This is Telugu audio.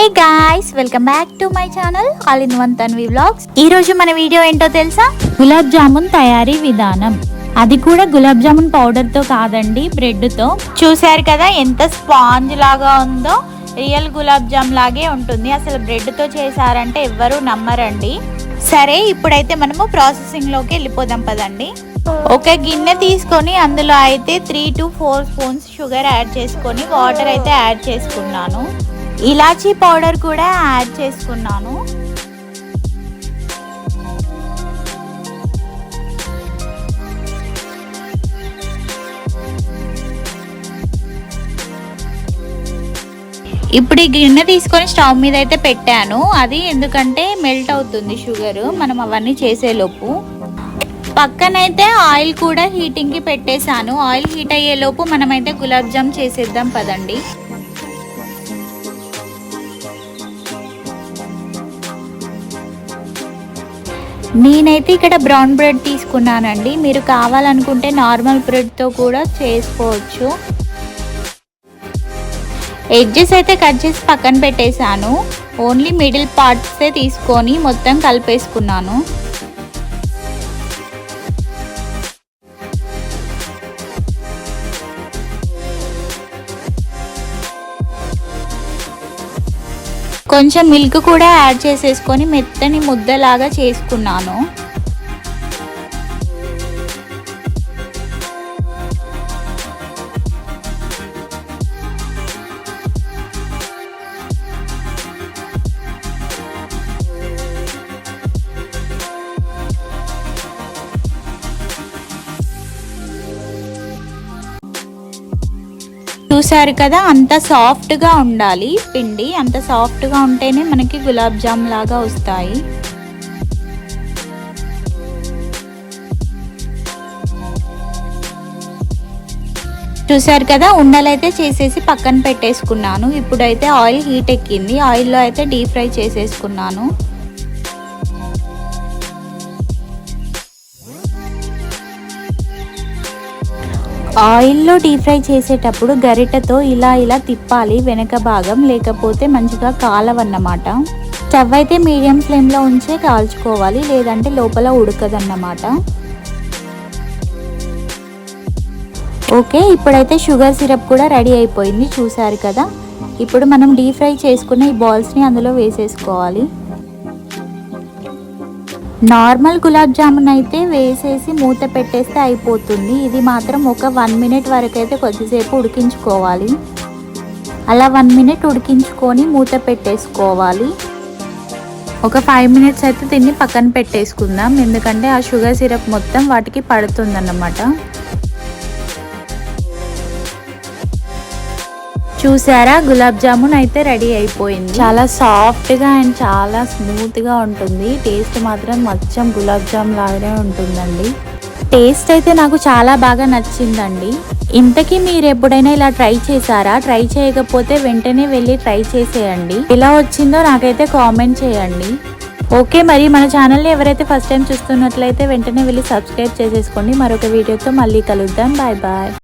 Welcome back to my channel all in one Tanvi vlogs. ఈ రోజు మన వీడియో ఏంటో తెలుసా? గులాబ్ జామున్ తయారీ విధానం. అది కూడా గులాబ్ జామున్ పౌడర్తో కాదండి బ్రెడ్తో చూసారు కదా ఎంత స్పాంజ్ లాగా ఉందో? రియల్ గులాబ్ జామ్ లాగే ఉంటుంది. అసలు బ్రెడ్తో చేశారంటే ఎవ్వరూ నమ్మరండి. సరే ఇప్పుడైతే మనము ప్రాసెసింగ్లోకి వెళ్ళిపోదాం పదండి. ఒక గిన్నె తీసుకొని అందులో అయితే three to four spoons sugar add చేసుకొని వాటర్ అయితే యాడ్ చేసుకున్నాను. ఇలాచీ పౌడర్ కూడా యాడ్ చేసుకున్నాను. ఇప్పుడు ఈ గిన్నె తీసుకొని స్టవ్ మీద అయితే పెట్టాను. అది ఎందుకంటే మెల్ట్ అవుతుంది షుగర్. మనం అవన్నీ చేసేలోపు. పక్కనైతే ఆయిల్ కూడా హీటింగ్కి పెట్టేశాను. ఆయిల్ హీట్ అయ్యేలోపు మనమైతే గులాబ్ జామ్ చేసేద్దాం పదండి. నేనైతే ఇక్కడ బ్రౌన్ బ్రెడ్ తీసుకున్నానండి. మీరు కావాలనుకుంటే నార్మల్ బ్రెడ్తో కూడా చేసుకోవచ్చు. ఎడ్జెస్ అయితే కట్ చేసి పక్కన పెట్టేశాను. ఓన్లీ మిడిల్ పార్ట్సే తీసుకొని మొత్తం కలిపేసుకున్నాను. కొంచెం మిల్క్ కూడా యాడ్ చేసేసుకొని మెత్తని ముద్దలాగా చేసుకున్నాను. చూసారు కదా అంత సాఫ్ట్గా ఉండాలి పిండి. అంత సాఫ్ట్గా ఉంటేనే మనకి గులాబ్ జామ్ లాగా వస్తాయి. చూసారు కదా ఉండలైతే చేసేసి పక్కన పెట్టేసుకున్నాను. ఇప్పుడైతే ఆయిల్ హీట్ ఎక్కింది. ఆయిల్లో అయితే డీప్ ఫ్రై చేసేసుకున్నాను. ఆయిల్లో డీప్ ఫ్రై చేసేటప్పుడు గరిటతో ఇలా ఇలా తిప్పాలి. వెనక భాగం లేకపోతే మంచిగా కాలవన్నమాట. స్టవ్ అయితే మీడియం ఫ్లేమ్లో ఉంచే కాల్చుకోవాలి. లేదంటే లోపల ఉడకదన్నమాట. ఓకే ఇప్పుడైతే షుగర్ సిరప్ కూడా రెడీ అయిపోయింది. చూసారు కదా? ఇప్పుడు మనం డీప్ ఫ్రై చేసుకున్న ఈ బాల్స్ని అందులో వేసేసుకోవాలి. నార్మల్ గులాబ్ జామున్ అయితే వేసేసి మూత పెట్టేస్తే అయిపోతుంది. ఇది మాత్రం ఒక వన్ మినిట్ వరకు అయితే కొద్దిసేపు ఉడికించుకోవాలి. అలా వన్ మినిట్ ఉడికించుకొని మూత పెట్టేసుకోవాలి. ఒక ఫైవ్ మినిట్స్ అయితే దీన్ని పక్కన పెట్టేసుకుందాం. ఎందుకంటే ఆ షుగర్ సిరప్ మొత్తం వాటికి పడుతుందన్నమాట. చూసారా? గులాబ్ జామున్ అయితే రెడీ అయిపోయింది. చాలా సాఫ్ట్గా అండ్ చాలా స్మూత్గా ఉంటుంది. టేస్ట్ మాత్రం మచ్చం గులాబ్ జామ్ లాగానే ఉంటుందండి. టేస్ట్ అయితే నాకు చాలా బాగా నచ్చిందండి. ఇంతకీ మీరు ఎప్పుడైనా ఇలా ట్రై చేశారా? ట్రై చేయకపోతే వెంటనే వెళ్ళి ట్రై చేసేయండి. ఎలా వచ్చిందో నాకైతే కామెంట్ చేయండి. ఓకే మరి మన ఛానల్ని ఎవరైతే ఫస్ట్ టైం చూస్తున్నట్లయితే వెంటనే వెళ్ళి సబ్స్క్రైబ్ చేసేసుకోండి. మరొక వీడియోతో మళ్ళీ కలుద్దాం. Bye bye.